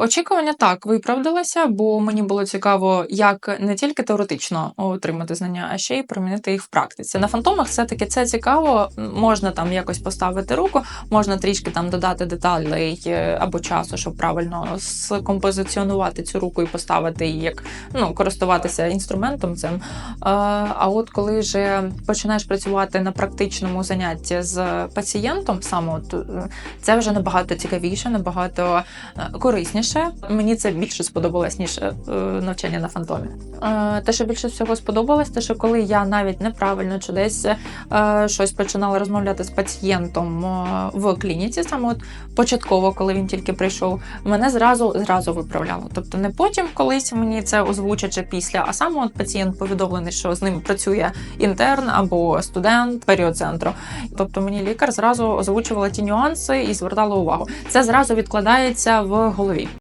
Очікування так виправдалося, бо мені було цікаво, як не тільки теоретично отримати знання, а ще й примінити їх в практиці. На фантомах все-таки це цікаво. Можна там якось поставити руку, можна трішки там додати деталей е, або часу, щоб правильно скомпозиціонувати цю руку і поставити її як ну користуватися інструментом цим. А, а от коли вже починаєш працювати на практичному занятті з пацієнтом, саме от е, це вже набагато цікавіше, набагато е, корисніше. Мені це більше сподобалось, ніж е, навчання на фантомі. Е, Те, що більше всього сподобалось, те, що коли я навіть неправильно чи десь е, щось починала розмовляти з пацієнтом е, в клініці, саме от початково, коли він тільки прийшов, мене зразу зразу виправляло. Тобто не потім колись мені це озвучать чи після, а саме от пацієнт повідомлений, що з ним працює інтерн або студент періоцентру. Тобто мені лікар зразу озвучувала ті нюанси і звертала увагу. Це зразу відкладається в голові.